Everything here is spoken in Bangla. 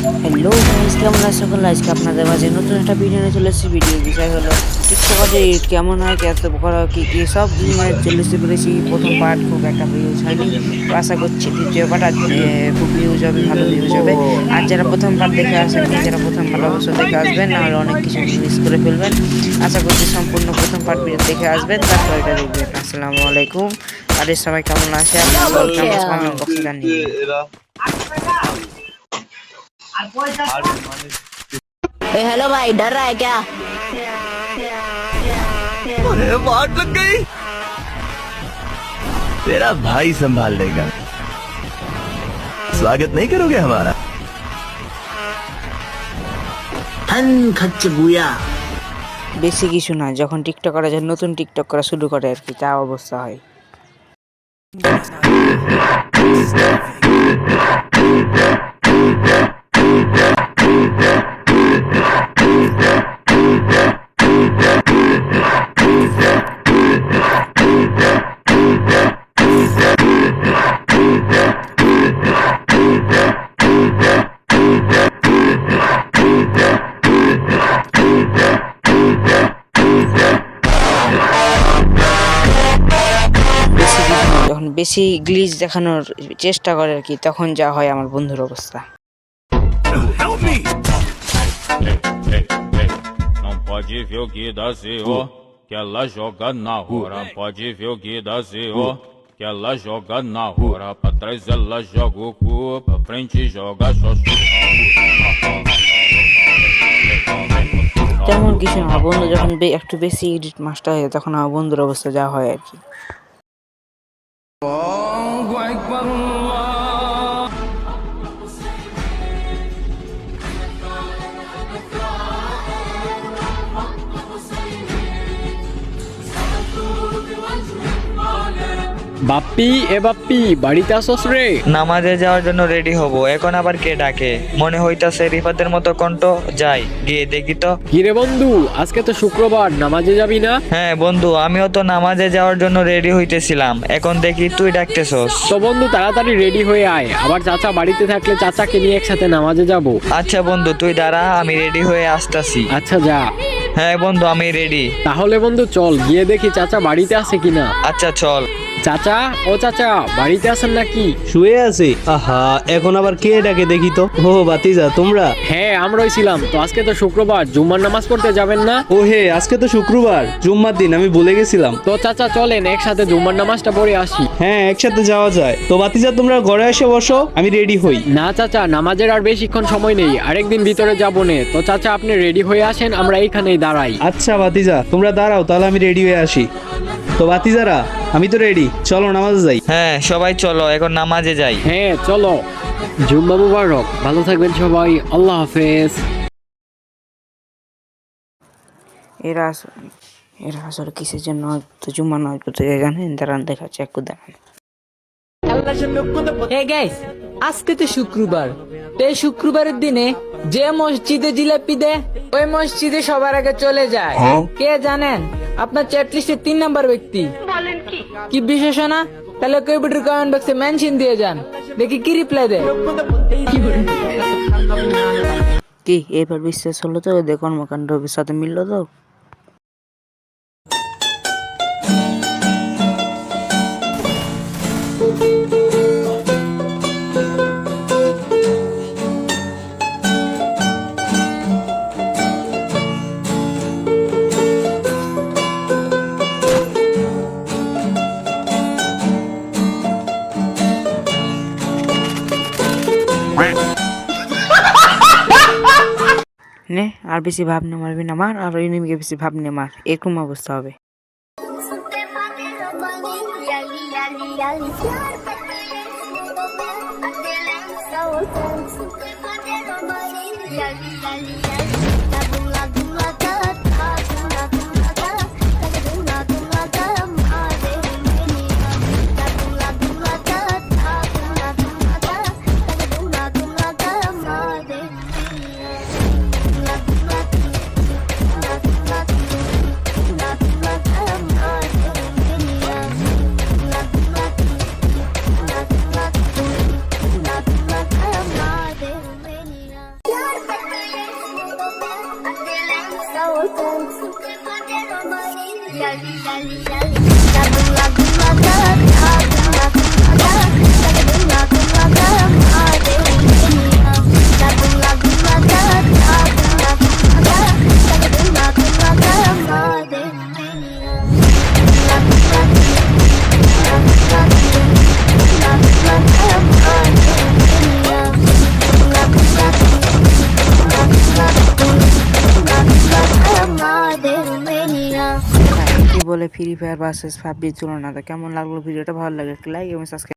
হ্যালো গাইস কেমন আছো? সকলে আজকে আপনাদের মাঝে নতুন একটা ভিডিও নিয়ে চলে এসেছি। ভিডিওর বিষয় হলো টিকটকারে কেমন হয় কত করা কি কি সব নিয়ে চলে এসে পেরেছি প্রথম পার্ট খুব একটা ভিউজ হয়নি। তো আশা করছি দ্বিতীয় পার্ট খুব ভিউজ হবে, ভালো ভিউজ হবে। আর যারা প্রথম পার্ট দেখে আসেননি যারা প্রথম ভালোবাসা দেখে আসবেন, নাহলে অনেক কিছু মিস করে ফেলবেন। আশা করছি সম্পূর্ণ প্রথম পার্ট ভিডিও দেখে আসবেন, তারপর এটা দেখবেন। আসসালামু আলাইকুম। আর সবাই কেমন আছে? বক্সে জানিয়ে ए, हेलो भाई डर रहा है क्या अरे वाट लग गई तेरा भाई संभाल लेगा स्वागत नहीं करोगे हमारा हन खच्च बुया বেশি কিছু না যখন টিকটক করা যায় নতুন টিকটক করা শুরু করে আর কি তা অবস্থা হয় বেশি গ্লিচ দেখানোর চেষ্টা করে আর কি তখন যা হয় আমার বন্ধুর অবস্থা। Que ela joga na hora, pra trás ela joga o cu, pra frente joga só তেমন কিছু না বন্ধু যখন একটু বেশি এডিট মাস্টার হয়ে তখন আমার বন্ধুর অবস্থা যা হয় আর কি। الله أكبر বাপ্পি এ বাপ্পি বাড়িতে আসস রে। নামাজে যাওয়ার জন্য রেডি হব এখন আবার কে ডাকে? মনে হইতাছে রিফাতের মতো কণ্ঠ যাই গিয়ে দেখি তো। কিরে বন্ধু আজকে তো শুক্রবার নামাজে যাবি না? হ্যাঁ বন্ধু আমিও তো নামাজে যাওয়ার জন্য রেডি হইতেছিলাম এখন দেখি তুই ডাকতেছস। তো বন্ধু তাড়াতাড়ি রেডি হয়ে আয় আবার চাচা বাড়িতে থাকলে চাচাকে নিয়ে একসাথে নামাজে যাব। আচ্ছা বন্ধু তুই দাঁড়া আমি রেডি হয়ে আসতাছি। আচ্ছা যা। হ্যাঁ বন্ধু আমি রেডি। তাহলে বন্ধু চল গিয়ে দেখি চাচা বাড়িতে আছে কিনা। আচ্ছা চল। চাচা ও চাচা বাড়িতে আছেন নাকি? শুয়ে আছে। আহা এখন আবার কে ডাকে দেখি তো? ও বাতিজা তোমরা? হ্যাঁ আমরাই ছিলাম। তো আজকে তো শুক্রবার জুম্মার নামাজ পড়তে যাবেন না? ও হে আজকে তো শুক্রবার জুম্মার দিন আমি ভুলে গেছিলাম। তো চাচা চলেন একসাথে জুম্মার নামাজটা পড়ে আসি। হ্যাঁ একসাথে যাওয়া যায়। তো বাতিজা তোমরা ঘরে এসে বসো আমি রেডি হই। না চাচা নামাজের আর বেশিক্ষণ সময় নেই। আরেকদিন ভিতরে যাব নে। তো চাচা আপনি রেডি হয়ে আসেন আমরা এইখানেই দাঁড়াই। আচ্ছা বাতিজা তোমরা দাঁড়াও তাহলে আমি রেডি হয়ে আসি। তো বাতিজারা আমি তো রেডি চলো নামাজে যাই। হ্যাঁ সবাই চলো এখন নামাজে যাই। হ্যাঁ চলো। জুম্মা মুবারক ভালো থাকবেন সবাই আল্লাহ হাফেজ। এরা এরা আসলে কিসের জন্য? তো জুম্মা নয় পড়তে যায় জানেন দাঁড়ান দেখাচ্ছে একটু দাঁড়ান আজকে তো শুক্রবার। তো এই শুক্রবারের দিনে যে মসজিদে জিলাপি দেয় ওই মসজিদে সবার আগে চলে যায়। কে জানেন? আপনার চ্যাট লিস্টের তিন নাম্বার ব্যক্তি। কি? বিশেষ না? তাহলে কম্পিউটার কমেন্ট বক্সে মেনশন দিয়ে যান। দেখি কি রিপ্লাই দেয়। কি এবার বিশ্বাস হলো তো দেখুন মকান রবির সাথে মিললো তো? নে আর বেশি ভাব নে মারবি না মার আর এনিমিকে বেশি ভাব নে মার এরকম অবস্থা হবে Yeah, yeah, yeah. বলে ফ্রি ফায়ার ভার্সেস পাবজির তুলনা তো কেমন লাগল ভিডিওটা? ভালো লাগে লাইক এবং সাবস্ক্রাইব